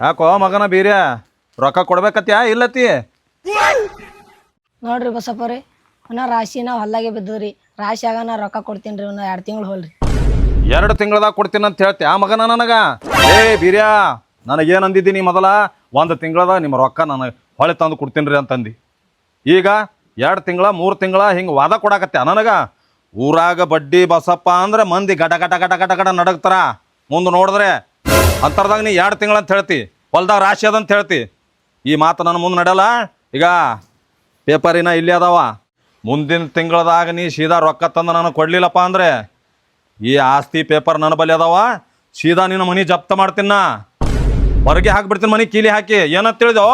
ಯಾಕೋ ಮಗನ ಬೀರ್ಯ. ರೊಕ್ಕ ಕೊಡ್ಬೇಕತ್ಯಾ ಇಲ್ಲತ್ತಿ. ನೋಡ್ರಿ ಬಸಪ್ಪರಿ ನಾ ರಾಶಿ ನಾವು ಹೊಲ್ದಾಗೆ ಬಿದ್ದದ್ರಿ. ರಾಶಿ ಆಗ ನಾ ರೊಕ್ಕ ಕೊಡ್ತೀನಿ ರೀ ಒಂದು ಎರಡು ತಿಂಗಳು ಹೋಲ್ರಿ. ಎರಡು ತಿಂಗಳದಾಗ ಕೊಡ್ತೀನಿ ಅಂತ ಹೇಳ್ತಿ ಆ ಮಗನ ನನಗ? ಏ ಬೀರ್ಯ ನನಗೇನು ಅಂದಿದ್ದೀನಿ ಮೊದಲ? ಒಂದು ತಿಂಗಳದಾಗ ನಿಮ್ಮ ರೊಕ್ಕ ನನಗೆ ಹೊಳೆ ತಂದು ಕೊಡ್ತೀನಿ ರೀ ಅಂತಂದು. ಈಗ ಎರಡು ತಿಂಗಳ ಮೂರು ತಿಂಗಳ ಹಿಂಗೆ ವಾದ ಕೊಡಾಕತ್ತೆ ನನಗ? ಊರಾಗ ಬಡ್ಡಿ ಬಸಪ್ಪ ಅಂದ್ರೆ ಮಂದಿ ಗಟ ಗಟ ಗಟ ಗಟ ಗಟ ನಡಗ್ತಾರ. ಮುಂದೆ ನೋಡಿದ್ರೆ ಅಂತರ್ದಾಗ ನೀ ಎರಡು ತಿಂಗಳು ಅಂತ ಹೇಳ್ತಿ, ಹೊಲ್ದಾಗ ರಾಶಿ ಅದ ಅಂತ ಹೇಳ್ತಿ. ಈ ಮಾತು ನನ್ನ ಮುಂದೆ ನಡೆಯಲ್ಲ? ಈಗ ಪೇಪರಿನ ಇಲ್ಲಿ ಅದಾವ. ಮುಂದಿನ ತಿಂಗಳದಾಗ ನೀ ಸೀದಾ ರೊಕ್ಕ ತಂದು ನನಗೆ ಕೊಡ್ಲಿಲ್ಲಪ್ಪ ಅಂದ್ರೆ, ಈ ಆಸ್ತಿ ಪೇಪರ್ ನನ್ನ ಬಲಿ ಅದಾವ. ಸೀದಾ ನಿನ್ನ ಮನಿ ಜಪ್ತ ಮಾಡ್ತೀನ ಹೊರಗೆ ಹಾಕ್ಬಿಡ್ತೀನಿ ಮನೆ, ಕೀಲಿ ಹಾಕಿ. ಏನಂತ ತಿಳಿದೋ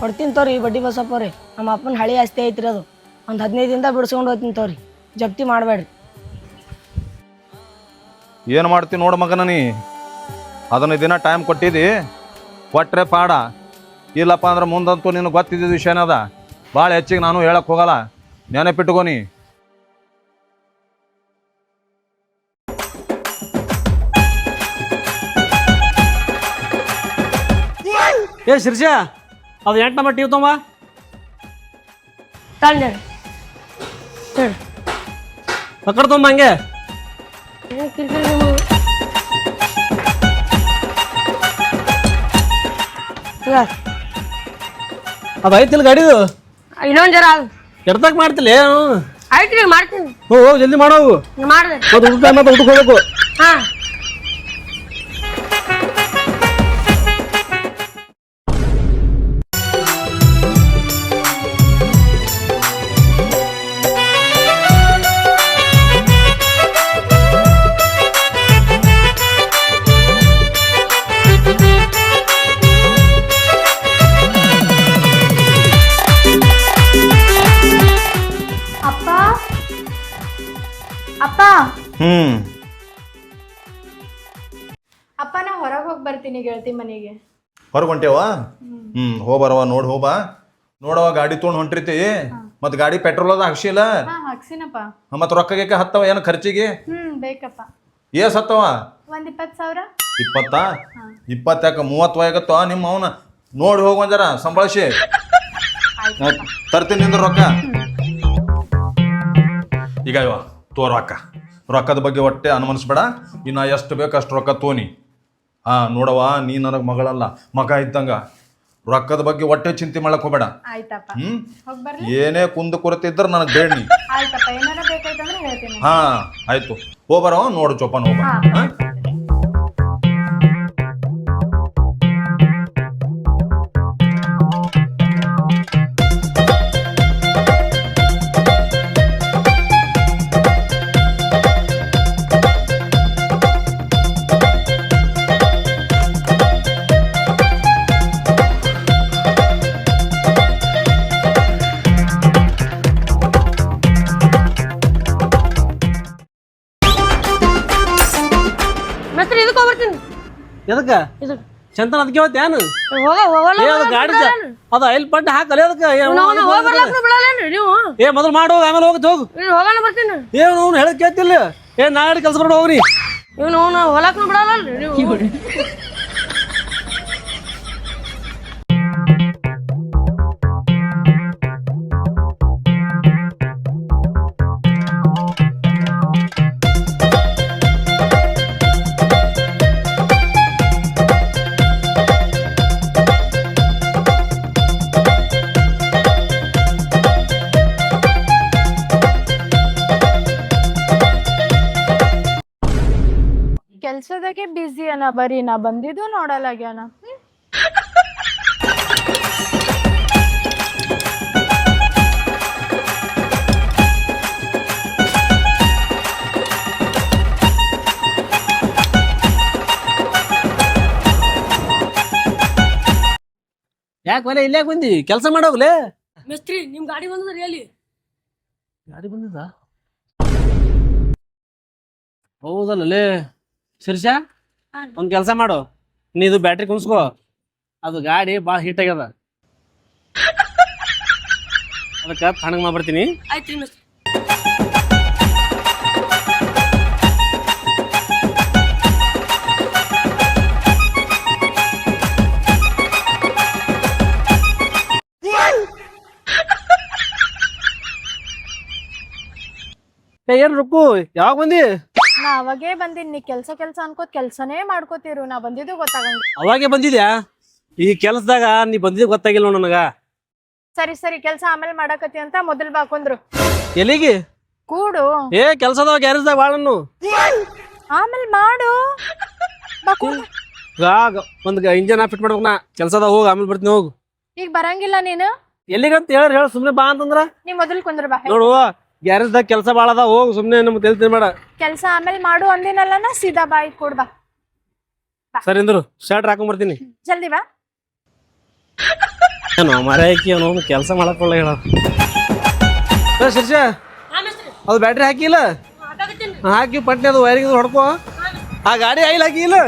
ಕೊಡ್ತೀನಿ ತೋರಿ ಈ ಬಡ್ಡಿ ಬಸಪ್ಪರಿ ನಮ್ಮ ಅಪ್ಪನ ಹಳಿ ಆಸ್ತಿ ಐತ್ರಿ ಅದು. ಒಂದು ಹದಿನೈದು ದಿನದ ಬಿಡ್ಸ್ಕೊಂಡು ಹೋಗ್ತೀನಿ ತೋರಿ. ಜಪ್ತಿ ಮಾಡಬೇಡ್ರಿ. ಏನು ಮಾಡ್ತೀನಿ ನೋಡು ಮಗನ ನೀ? ಅದನ್ನು ದಿನ ಟೈಮ್ ಕೊಟ್ಟಿದ್ದಿ ಕೊಟ್ಟರೆ ಪಾಡ. ಇಲ್ಲಪ್ಪ ಅಂದ್ರೆ ಮುಂದಂತೂ ನಿನಗೆ ವಿಷಯ ಏನದ? ಭಾಳ ಹೆಚ್ಚಿಗೆ ನಾನು ಹೇಳಕ್ಕೆ ಹೋಗಲ್ಲ. ನೆನಪಿಟ್ಕೊನಿ ಏ ಶಿರ್ಷ ಅದು ಎಂಟು ನಂಬರ್ ಟಿವಿ ತೊಂಬ ಹೇಳಿ. ಪಕ್ಕಡ ತೊಂಬ ಹಂಗೆ. ಅದು ಐತಿಲ್ ಗಾಡಿದು ಇನ್ನೊಂದು ಜರ ಎಡ್ತಕ್ ಮಾಡ್ತಿಲ್ಲ ಏನು? ಆಯ್ತು ಮಾಡ್ತೀನಿ. ಹೋ ಹೋಗಿ ಜಲ್ದಿ ಮಾಡೋವು ಮಾಡಿದೆ. ಮತ್ತೆ ಊಟ ಮತ್ತೆ ಊಟಕ್ಕೆ ಹೋಗ್ಬೇಕು. ಹಾಂ. ಹ್ಞೂ ಅಪ್ಪ ನಾ ಹೊರಗೆ ಹೋಗಿ ಬರ್ತೀನಿ ಗೆಳತಿ ಮನೆಗೆ. ಹೊರಗೆ ಹೊಂಟೇವ? ಹ್ಮ್. ಹೋಬರವ ನೋಡಿ ಹೋಬ. ನೋಡವ ಗಾಡಿ ತೊಗೊಂಡ್ ಹೊಂಟಿರ್ತಿ. ಮತ್ ಗಾಡಿ ಪೆಟ್ರೋಲ್ ಅದ ಹಾಕ್ಸಿಲ್ಲ ಹಾ ಹಾಕ್ಸಿನಪ್ಪ. ಮತ್ ರೊಕ್ಕ ಗಿಕ್ಕ ಹತ್ತವ ಏನ ಖರ್ಚಿಗೆ? ಹ್ಮ್ ಬೇಕಪ್ಪ. ಏಸ್ ಹತ್ತವ? ಒಂದ್ ಇಪ್ಪತ್ತು ಸಾವಿರ? ಇಪ್ಪತ್ತಾ? ಇಪ್ಪತ್ತಾಕ ಮೂವತ್ತು ವಯಗತ್ತವ ನಿಮ್ಮ ಅವನ ನೋಡಿ ಹೋಗ ಒಂದರ ಸಂಭಾಳಿಸಿ. ತರ್ತೀನಿ ನಿಂದ್ರ ರೊಕ್ಕ. ಈಗ ಇವ. ತೋ ರೊಕ್ಕ. ರೊಕ್ಕದ ಬಗ್ಗೆ ಒಟ್ಟೆ ಅನುಮಾನಿಸ್ಬೇಡ. ಇನ್ನು ಎಷ್ಟು ಬೇಕು ಅಷ್ಟು ರೊಕ್ಕ ತೋನಿ. ಹಾ ನೋಡವ ನೀ ನನಗೆ ಮಗಳಲ್ಲ ಮಗ ಇದ್ದಂಗ. ರೊಕ್ಕದ ಬಗ್ಗೆ ಒಟ್ಟೆ ಚಿಂತೆ ಮಾಡಕ್ ಹೋಗ್ಬೇಡ. ಆಯ್ತಪ್ಪ. ಹ್ಮ್? ಹೋಗಿ ಬರ್ಲಿ. ಏನೇ ಕುಂದು ಕೊರತಿದ್ರೆ ನನಗೆ ಬೇಡಿ ಆಯ್ತಪ್ಪ ಏನಾರ ಬೇಕಾಯ್ತಂದ್ರೆ ಹೇಳ್ತೀನಿ. ಹಾ ಆಯ್ತು. ಹೋಗ್ಬರವ ನೋಡು ಚೊಪ್ಪನ್ ಹೋಗ್ಬ ಚಂತನ ಅದಕ್ಕೆ ಹೋಗ್ತಿ ಏನು? ಹೋಗ ಹೋಗಲ್ಲ ಏ ಅದು ಗಾಡಿ ಅದ ಅದು ಐಲ್ ಪಟ್ಟ ಹಾಕಲ್ಲ ಅದಕ್ಕೆ ಏ, ಹೋಗಿ ಬಿಡಲ್ಲೇನ್ರಿ ನೀವು? ಏ ಮೊದಲು ಮಾಡು ಹೋಗು, ಆಮೇಲೆ ಹೋಗಿ ಹೋಗು. ಇಲ್ಲಿ ಹೋಗೋಣ ಬರ್ತೀನಿ. ಏನು ಅವ್ನು ಹೇಳಕ್ ಕೇಳ್ತಿಲ್ಲ. ಏ ನಾಡಿ ಕೆಲಸ ಮಾಡಿ ಹೋಗ್ರಿ. ಇವನು ಅವನು ಹೊಲಕ್ಕೂ ಬಿಡಲ್ಲಲ್ರಿ ನೀವು. ಕೆಲ್ಸದಾಗೆ ಬ್ಯುಸಿ ಅನ ಬರೀ ನಾ ಬಂದಿದ್ದು ನೋಡಲಾಗ್ಯಾನ ಹ್ಮ್. ಯಾಕೆ ಮನೆ ಇಲ್ಲೇ ಬಂದಿ? ಕೆಲಸ ಮಾಡೋಗ್ಲೆ? ಮಿಸ್ತ್ರಿ ನಿಮ್ ಗಾಡಿ ಬಂದದ್ರಿ ರೀ ಗಾಡಿ ಬಂದಿದ್ದ ಹೌದಲ್ಲೇ ಶಿರ್ಷಾ ಒಂದ್ ಕೆಲಸ ಮಾಡು. ನೀ ಇದು ಬ್ಯಾಟ್ರಿ ಕುಂಸ್ಕೋ ಅದು ಗಾಡಿ ಭಾಳ ಹೀಟ್ ಆಗ್ಯದ. ಅದಕ್ಕೆ ತಣ್ಣಗೆ ಮಾಡ್ಬಿಡ್ತೀನಿ. ಏನ್ ರುಕ್ಕು? ಯಾವಾಗ ಬಂದಿ? ನಾ ಅವಾಗೇ ಬಂದಿನಿ ನೀ ಕೆಲ್ಸ ಕೆಲ್ಸ ಅನ್ಕೋತ್ ಕೆಲ್ಸನೇ ಮಾಡ್ಕೋತಿರು ನಾ ಬಂದಿದ್ದು ಗೊತ್ತಾಗಂಗ ಅವಾಗೆ ಬಂದಿದ್ಯಾ? ಈ ಕೆಲ್ಸದಾಗ ನೀ ಬಂದಿದ್ದು ಗೊತ್ತಾಗಿಲ್ಲ ನೋಡ್ ನನಗ. ಸರಿ ಸರಿ ಕೆಲ್ಸ ಆಮೇಲೆ ಮಾಡಾಕತಿ ಅಂತ ಮೊದಲ್ ಬಾಕೊಂದ್ರು ಎಲ್ಲಿಗೆ? ಕೂಡು. ಏ ಕೆಲ್ಸದ ಗ್ಯಾರೇಜ್ದಾಗ ಬಾಳನ್ನು? ಆಮೇಲೆ ಮಾಡು. ಗಾಗ ಒಂದ್ ಇಂಜನ್ ಫಿಟ್ ಮಾಡ್ಬೇಕು ನಾ. ಕೆಲ್ಸದಾಗ ಹೋಗಿ ಆಮೇಲೆ ಬರ್ತೀನಿ ಹೋಗು. ಈಗ ಬರಂಗಿಲ್ಲ ನೀನು? ಎಲ್ಲಿಗಂತ ಹೇಳ ಹೇಳ ಸುಮ್ನೆ ಬಾ ಅಂತಂದ್ರ? ನೀ ಮೊದಲ್ ಕುಂದ್ರ ಬಾ ನೋಡು ಗ್ಯಾರೇಜ್ದಾಗ ಕೆಲಸ ಭಾಳ ಅದ ಹೋಗು ಸುಮ್ಮನೆ ನಮ್ಗೆ ತಲೆ ತಿನ್ಬೇಡ ಕೆಲಸ ಆಮೇಲೆ ಮಾಡು ಅಂದಿನಲ್ಲ ಸೀದಾ ಬಾಯಿ ಕೂಡ್ ಬಾ. ಸರಿ ಅಂದ್ರು ಶರ್ಟ್ ಹಾಕೊಂಡ್ ಬರ್ತೀನಿ. ಜಲ್ದಿ ಬಾ. ಏನೋ ಮರ ಹಾಕಿ ಅವನು ಕೆಲಸ ಮಾಡಕ್ಕೊಳ್ಳ ಹೇಳ. ಶಿರ್ಷ ಅದು ಬ್ಯಾಟ್ರಿ ಹಾಕಿಲ್ಲ? ಹಾಕಿ ಪಟ್ನೆ ಅದು ವೈರಿಂಗ್ ಹೊಡ್ಕೋ. ಆ ಗಾಡಿ ಐಲ್ ಹಾಕಿಲ್ಲ ಇಲ್ಲ?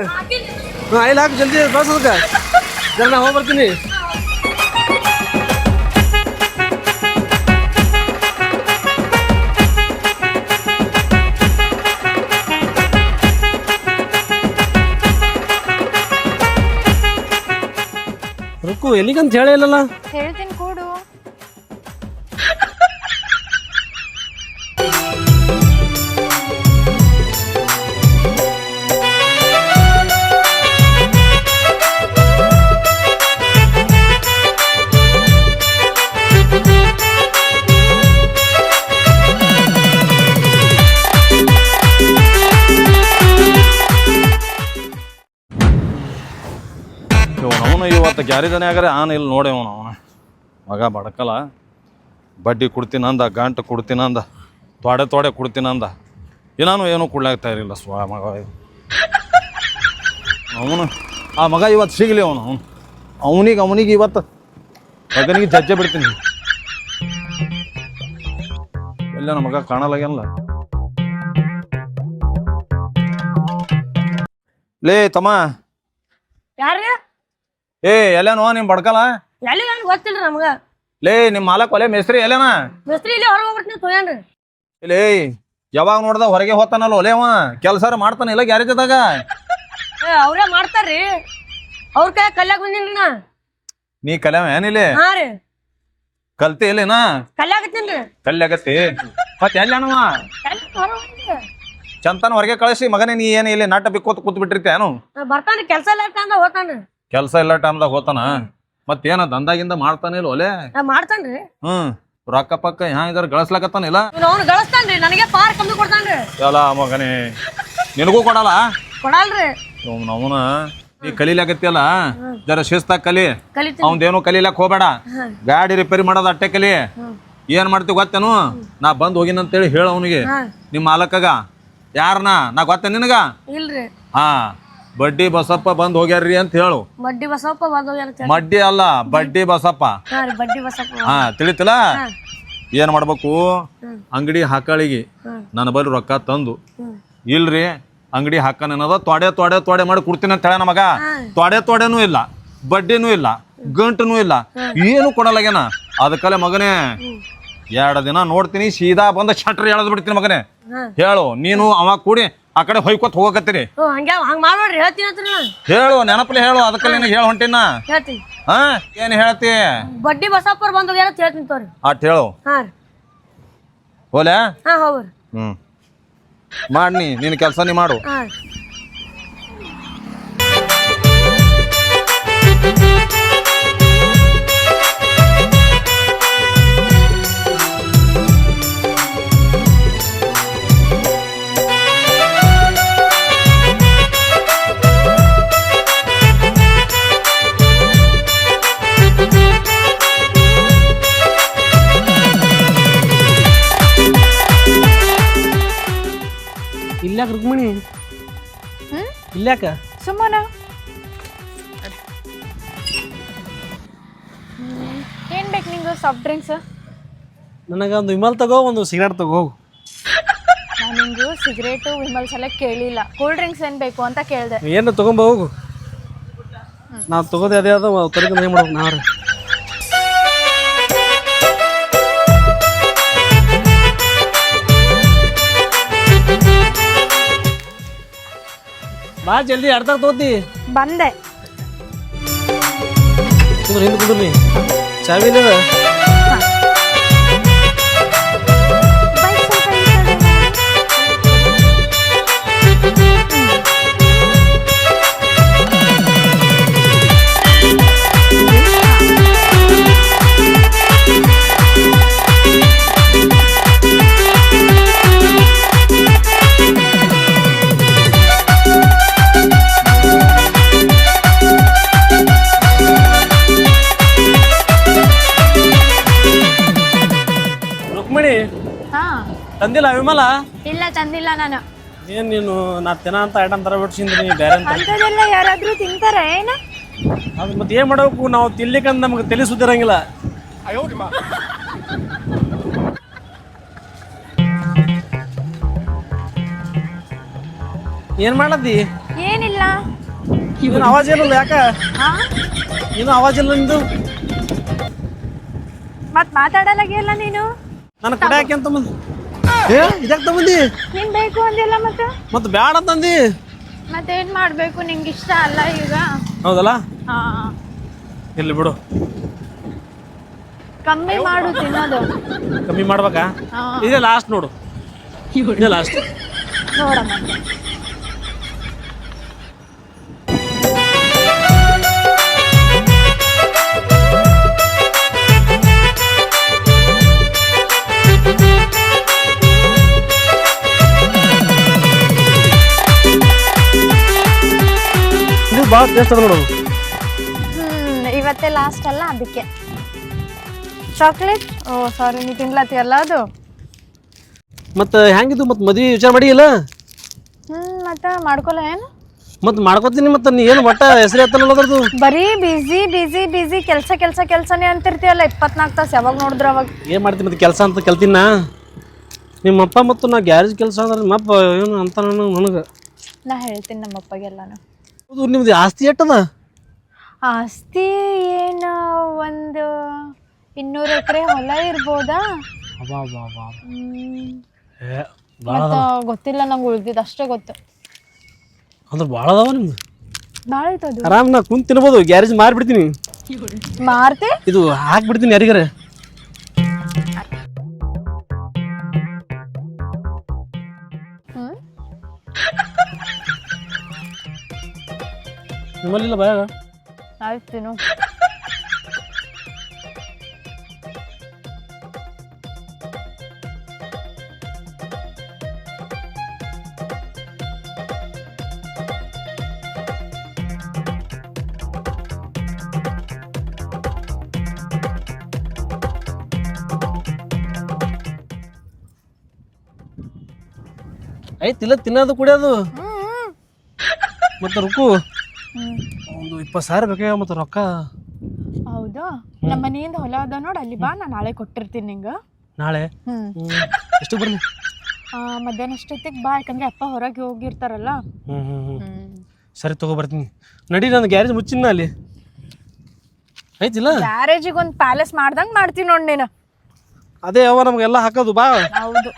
ಐಲ್ ಹಾಕಿ ಜಲ್ದಿ ಬಸ್ ಅದಕ್ಕೆ ಜಲ್ದಿ ಎಲ್ಲಿಗಂತ ಹೇಳೇ ಹೇಳ್ತೀನಿ. ಇವತ್ತು ಗ್ಯಾರೇಜನ್ಯಾಗರ ಆನ ಇಲ್ಲಿ ನೋಡೇ ಅವನು ಮಗ ಬಡಕಲ್ಲ ಬಡ್ಡಿ ಕೊಡ್ತೀನಂದ ಗಂಟು ಕೊಡ್ತೀನಂದ ತೊಡೆ ತೊಡೆ ಕೊಡ್ತೀನಂದ ಏನಾನು ಏನೂ ಕೊಡ್ಲಾಗ್ತಾ ಇರಲಿಲ್ಲ ಸ್ವ, ಮಗ. ಅವನು, ಆ ಮಗ ಇವತ್ತು ಸಿಗಲಿ ಅವನು ಅವನು. ಅವನಿಗೆ ಅವನಿಗೆ ಇವತ್ತು ಮಗನಿಗೆ ಜಜ್ಜೆ ಬಿಡ್ತೀನಿ. ಎಲ್ಲ ನಮ್ಮ ಮಗ ಕಾಣಲ್ಲ ಲೇ ತಮ್ಮ. ಯಾರ್ರಿ? ಏ ಎಲ್ಲೇನೋ ನಿಮ್ ಬಡ್ಕಲ್ಲ? ಎಲ್ಲಿ ಏನ್ ಗೊತ್ತಿಲ್ಲ ನಮಗ. ಲೇ ನಿಮ್ ಮಾಲಕ್ ಒಲೆ ಮೇಸ್ತ್ರಿ ಎಲ್ಲೇನ ಮಿಸ್ತ್ರಿ ಇಲ್ಲಿ ಹೊರಗೆ ಹೋಗ್ಬಿಡ್ತೀನಿ ತೊಗೊಂಡ್ರಿ ಲೇ ಯಾವಾಗ ನೋಡ್ದ ಹೊರಗೆ ಹೋತಾನಲ್ಲ ಒಲೆ ಅವ? ಕೆಲ್ಸಾರ ಮಾಡ್ತಾನ ಇಲ್ಲ ಗ್ಯಾರೇಜದಾಗ? ಏ ಅವ್ರೇ ಮಾಡ್ತಾರ್ರಿ. ಅವ್ರ ಕೈ ಕಲ್ಯಾಗ ಬಂದಿನ್ರಿ ನಾ. ನೀ ಕಲ್ಯಾವ ಏನಿಲ್ಲ ಹಾ ರೀ. ಕಲ್ತಿ ಇಲ್ಲೇನ ಕಲ್ಯಾಗತ್ತೀನ್ರಿ ಕಲ್ಯಾಗತ್ತಿ ಮತ್ ಎಲ್ಲನವ ಚಂತನ ಹೊರಗೆ ಕಳಿಸಿ ಮಗನೇ ನೀ ಏನಿಲ್ಲ ಇಲ್ಲಿ ನಾಟ ಬಿಕ್ಕೋತ್ ಕೂತ್ ಬಿಟ್ಟಿರ್ತೇನು ಬರ್ತಾನೆ ಬರ್ತಾನ್ರಿ ಕೆಲ್ಸ ಇಲ್ಲ ಹೋಗ್ತಾನ್ರಿ. ಕೆಲಸ ಇಲ್ಲ ಟೈಮ್ದಾಗ ಹೋತಾನ. ಮತ್ತೇನ ದಂದಾಗಿಂದ ಮಾಡ್ತಾನೆ ಇಲ್ಲ ಒಲೆ ನಾ ಮಾಡ್ತಾನ್ರಿ. ಹ್ಮ್. ರೊಕ್ಕ ಪಕ್ಕ ಹ್ಯಾ ಗಳಿಸ್ಲಾಕತ್ತಾನಿಲ್ಲ ಇವ್ನು ಅವ್ನು ಗಳಿಸ್ತಾನ್ರಿ. ನನಗೆ ಪಾರ್ ಕಮ್ಮಿ ಕೊಡ್ತಾನ್ರಿ. ಎಲ್ಲ ಮಗನೇ. ನಿನಗೂ ಕೊಡಲ್ಲ? ಕೊಡಲ್ರಿ. ಅವನ ನೀ ಕಲೀಲಾಗತ್ತಿಯಲ್ಲ ಜರ ಶಿಸ್ತಾಗ ಕಲಿ. ಕಲಿತೀನಿ. ಅವಂದೇನು ಕಲೀಲಕ್ ಹೋಗ್ಬೇಡ. ಗಾಡಿ ರಿಪೇರಿ ಮಾಡೋದು ಅಟ್ಟೆ ಕಲಿ. ಏನ್ ಮಾಡ್ತೀವಿ ಗೊತ್ತೇನು? ನಾ ಬಂದ್ ಹೋಗಿನಂತೇಳಿ ಹೇಳ ಅವನಿಗೆ. ನಿಮ್ಮ ಮಾಲಕಗ. ಯಾರನ? ನಾ ಗೊತ್ತ ನಿನಗ? ಇಲ್ರಿ. ಹಾ. ಬಡ್ಡಿ ಬಸಪ್ಪ ಬಂದ್ ಹೋಗ್ಯಾರ್ರಿ ಅಂತ ಹೇಳು. ಬಡ್ಡಿ ಬಸಪ್ಪ ಬಂದೋಗ್ಯಾರ ಮಡ್ಡಿ ಅಲ್ಲ ಬಡ್ಡಿ ಬಸಪ್ಪ. ಹಾ ರೀ ಬಡ್ಡಿ ಬಸಪ್ಪ. ಹಾ ತಿಳಿತಿಲ್ಲ ಏನ್ ಮಾಡ್ಬೇಕು? ಅಂಗಡಿ ಹಾಕಳಿಗೆ ನನ್ನ ಬಳಿ ರೊಕ್ಕ ತಂದು. ಇಲ್ರಿ ಅಂಗಡಿ ಹಾಕನೇನದ ತೊಡೆ ತೊಡೆ ತೊಡೆ ಮಾಡಿ ಕೊಡ್ತೀನಿ ಅಂತ ಹೇಳ ಮಗ ತೊಡೆ ತೊಡೆನೂ ಇಲ್ಲ ಬಡ್ಡಿನೂ ಇಲ್ಲ ಗಂಟನೂ ಇಲ್ಲ ಏನು ಕೊಡಲಾಗ್ಯಾನ? ಅದಕ್ಕಲ್ಲ ಮಗನೇ ಎರಡು ದಿನ ನೋಡ್ತೀನಿ ಸೀದಾ ಬಂದ ಶಟ್ರ್ ಎಳೆದು ಬಿಡ್ತೀನಿ ಮಗನೇ. ಹಾ. ಹೇಳು ನೀನು ಅವಾಗ ಕೂಡಿ ಆ ಕಡೆ ಹೊಯ್ಕೊತ್ ಹೋಗಕತ್ತೀರಿ. ಓ ಹಂಗ ಹಂಗ ಮಾಡ್ಬೇಡ್ರಿ ಹೇಳ್ತೀನಿ ಅಂತ ನಾ ಹೇಳು ನೆನಪಲ್ಲಿ ಹೇಳು ಅದಕ್ಕಲ್ಲಿ ನಿನಗೆ ಹೇಳು ಹೊಂಟಿನ. ಹೇಳ್ತೀನಿ. ಹಾ ಏನ್ ಹೇಳ್ತಿ? ಬಡ್ಡಿ ಬಸಪ್ಪರ್ ಬಂದ ಅಂತ ಹೇಳ್ತೀನಿ ತೋರಿ. ಅಟ್ ಹೇಳು. ಹಾ ರೀ. ಹೋಲೆ ಹಾ ಹೋಗ್ರಿ. ಹ್ಮ್. ಮಾಡ್ನಿ ನಿನ್ನ ಕೆಲಸ ನೀ ಮಾಡು. ಹಾ ಇಲ್ಯಾಕ ಸುಮ್ಮನ ಏನ್ ಬೇಕು ನಿಂಗೆ ಸಾಫ್ಟ್ ಡ್ರಿಂಕ್ಸ್ ನನಗೆ ಒಂದು ವಿಮಲ್ ತಗೋ ಒಂದು ಸಿಗರೇಟ್ ತಗೋ ನಾನು ನಿಂಗೆ ಸಿಗರೇಟು ವಿಮಲ್ಸ್ ಎಲ್ಲ ಕೇಳಿಲ್ಲ ಕೂಲ್ ಡ್ರಿಂಕ್ಸ್ ಏನ್ ಬೇಕು ಅಂತ ಕೇಳಿದೆ ಏನು ತಗೊಂಬ ಹೋಗು ತಗೋದೇ ತಗೋದೆ ಅದೇ ಅದ ಏನು ಮಾಡ್ಬೇಕು ನಾವ್ರಿ ಬಾ ಜಲ್ದಿ ಅರ್ಧ ತೋತಿ ಬಂದೆ. ಕುಂದ್ರ ಹಿಂದೆ ಕುಂದ್ರ ಹಾ. ತಂದಿಲ್ಲ ವಿಮಲ? ಇಲ್ಲ ತಂದಿಲ್ಲ ನಾನು. ಏನ್ ನೀನು ನಾ ತಿನ್ನ ಅಂತ ಐಟಮ್ ತರ ಬಿಡ್ಸಿಂದ್ರಿ ಬೇರೆ ಅಂತ? ಅಂಥದ್ದೆಲ್ಲ ಯಾರಾದ್ರೂ ತಿಂತಾರ ಏನ? ಅದು ಮತ್ತೆ ಏನ್ ಮಾಡಬೇಕು? ನಾವು ತಿನ್ಲಿಕ್ಕಂತ ನಮ್ಗೆ ತಲೆ ಸುತ್ತಿರಂಗಿಲ್ಲ ಏನ್ ಮಾಡದಿ ಏನಿಲ್ಲ. ಇವನ್ ಅವಾಜ್ ಇಲ್ಲ ಯಾಕ? ಹಾ? ಏನು ಅವಾಜ್ ಇಲ್ಲ ನಿಂದು? ಮತ್ ಮಾತಾಡಲಾಗಿಲ್ಲ ನೀನು? ನನ್ನ ಕಡೆ ಯಾಕೆ ಅಂತ ಬಂದು? ಏ ಇದಕ್ಕೆ ತಗೊಂಡಿ? ನೀನ್ ಬೇಕು ಅಂದಿಲ್ಲ ಮತ್ತ? ಮತ್ತೆ ಬ್ಯಾಡ ಅಂತಂದಿ ಮತ್ತೇನ್ ಮಾಡ್ಬೇಕು? ನಿಂಗೆ ಇಷ್ಟ ಅಲ್ಲ ಈಗ. ಹೌದಲ್ಲ? ಹಾ. ಇರ್ಲಿ ಬಿಡು. ಕಮ್ಮಿ ಮಾಡು ತಿನ್ನೋದು. ಕಮ್ಮಿ ಮಾಡ್ಬೇಕಾ? ಹಾ. ಇದೇ ಲಾಸ್ಟ್ ನೋಡು. ಇದೇ ಲಾಸ್ಟ್ ನೋಡಮ್ಮ. ಭಾಳ ಟೇಸ್ಟ್ ಅದ ನೋಡು. ಹ್ಮ್ ಇವತ್ತೇ ಲಾಸ್ಟ್ ಅಲ್ಲ ಅದಕ್ಕೆ. ಚಾಕ್ಲೇಟ್ ಓ ಸಾರಿ ನೀ ತಿನ್ಲತ್ತೀಯಲ್ಲ ಅದು? ಮತ್ತೆ ಹೆಂಗಿದು ಮತ್ತೆ ಮದ್ವೆ ವಿಚಾರ ಮಾಡಿ ಇಲ್ಲ ಹ್ಮ್ ಮತ್ತ ಮಾಡ್ಕೊಲ್ಲ ಏನು? ಮತ್ತೆ ಮಾಡ್ಕೋತೀನಿ ಮತ್ತೆ ನೀ ಏನು ಒಟ್ಟ ಹೆಸರು ಎತ್ತಲ್ಲ ಅದ್ರದ್ದು. ಬರೀ ಬಿಸಿ ಬಿಸಿ ಬಿಸಿ ಕೆಲಸ ಕೆಲಸ ಕೆಲಸನೇ ಅಂತಿರ್ತೀಯಲ್ಲ ಇಪ್ಪತ್ನಾಲ್ಕು ತಾಸು ಯಾವಾಗ ನೋಡಿದ್ರೆ ಅವಾಗ. ಏನು ಮಾಡ್ತೀನಿ ಮತ್ತೆ ಕೆಲಸ ಅಂತ ಕಲ್ತೀನಿ? ನಾ ನಿಮ್ಮ ಅಪ್ಪ ಮತ್ತು ನಾ ಗ್ಯಾರೇಜ್ ಕೆಲಸ ಅಂದ್ರೆ ನಿಮ್ಮಪ್ಪ ಏನು ಅಂತ ನನಗೆ. ನಾ ಹೇಳ್ತೀನಿ ನಮ್ಮ ಅಪ್ಪಗೆಲ್ಲಾನು ಹೌದು ನಿಮ್ದು ಆಸ್ತಿ ಎಟ್ಟದ ಆಸ್ತಿ ಏನು ಒಂದು ಇನ್ನೂರು ಎಕರೆ ಹೊಲ ಇರ್ಬೋದಾ? ಹ್ಮ್. ಮತ್ತ ಗೊತ್ತಿಲ್ಲ ನಂಗೆ ಉಳ್ದಿದ್ದು ಅಷ್ಟೇ ಗೊತ್ತು. ಅಂದ್ರೆ ಭಾಳ ಅದಾವ ನಿಮ್ದು? ಭಾಳ ಐತದು ಆರಾಮ್ ನಾ ಕುಂತ್ ತಿನ್ಬೋದು ಗ್ಯಾರೇಜ್ ಮಾರಿಬಿಡ್ತೀನಿ. ಮಾರ್ತೆ? ಇದು ಹಾಕ್ಬಿಡ್ತೀನಿ ಯಾರಿಗಾರ. ನಿಮ್ಮಲ್ಲಿಲ್ಲ ಬಾಯಾಗ ಆಯ್ತು ಐತಿಲ್ಲ ತಿನ್ನೋದು ಕುಡಿಯೋದು. ಹ್ಮ್. ಮತ್ತೆ ರುಕು. ಇಪ್ಪತ್ತು ಸಾವಿರ ಬೇಕಾಗ ಮತ್ತು ರೊಕ್ಕ? ಹೌದಾ? ನಮ್ಮ ಮನೆಯಿಂದ ಹೊಲ ಅದ ನೋಡಿ ಅಲ್ಲಿ ಬಾ ನಾ ನಾಳೆ ಕೊಟ್ಟಿರ್ತೀನಿ ನಿಂಗೆ. ನಾಳೆ? ಹ್ಮ್. ಎಷ್ಟು ಬರಲಿ? ಆ, ಮಧ್ಯಾಹ್ನ ಅಷ್ಟೊತ್ತಿಗೆ ಬಾ ಯಾಕಂದ್ರೆ ಅಪ್ಪ ಹೊರಗೆ ಹೋಗಿರ್ತಾರಲ್ಲ. ಹ್ಞೂ ಹ್ಞೂ ಹ್ಞೂ ಹ್ಮ್. ಸರಿ ತಗೋ ಬರ್ತೀನಿ. ನಡಿ ನಾನು ಗ್ಯಾರೇಜ್ ಮುಚ್ಚಿನ ಅಲ್ಲಿ. ಐತಿಲ್ಲ ಗ್ಯಾರೇಜಿಗೆ ಒಂದು ಪ್ಯಾಲೇಸ್ ಮಾಡ್ದಂಗೆ ಮಾಡ್ತೀನಿ ನೋಡಿ ನೀನು. ಅದೇ ಯಾವ ನಮಗೆಲ್ಲ ಹಾಕೋದು ಬಾ. ಹೌದು.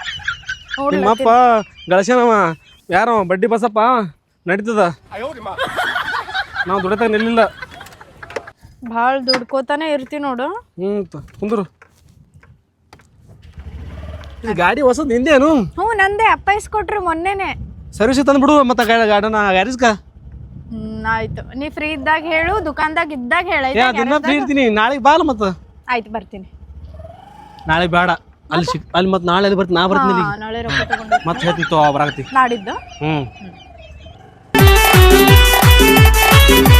ನಿಮ್ಮಪ್ಪ ಗಳಸ್ಯಾನವ ಯಾರವ ಬಡ್ಡಿ ಬಸಪ್ಪ ನಡೀತದ? ನಾವು ದುಡಿತಾಗ ನಿಲ್ಲಿಲ್ಲ. ಭಾಳ ದುಡ್ಕೋತಾನೆ ಇರ್ತೀವಿ ನೋಡು. ಹ್ಞೂ ಕುಂದ್ರು. ಇದು ಗಾಡಿ ಹೊಸದು ನಿಂದೇನು? ಹ್ಞೂ ನಂದೇ ಅಪ್ಪ ಇಸ್ಕೊಟ್ರು ಮೊನ್ನೆನೆ. ಸರ್ವಿಸ್ ತಂದು ಬಿಡು ಮತ್ತೆ ಗಾಡನ ಗ್ಯಾರೇಜ್ಗ ಹ್ಮ್ ಆಯ್ತು. ನೀ ಫ್ರೀ ಇದ್ದಾಗ ಹೇಳು ದುಕಾನ್ದಾಗ ಇದ್ದಾಗ ಏ ದಿನ ಫ್ರೀ ಇರ್ತೀನಿ. ನಾಳೆಗೆ ಬಾಲ ಮತ್ತೆ. ಆಯ್ತು ಬರ್ತೀನಿ. ನಾಳೆ ಬೇಡ. ಅಲ್ಲಿ ಸಿಕ್ ಅಲ್ಲಿ ಮತ್ತೆ ನಾಳೆ ಅಲ್ಲಿ ಬರ್ತೀನಿ ನಾ ಬರ್ತೀನಿ ಹಾ, ನಾಳೆ ರೊಕ್ಕ ತಗೊಂಡು ಮತ್ತೆ ಹೇಳ್ತೀನಿ ತೋ ನಾಡಿದ್ದು? ಹ್ಞೂ Thank you.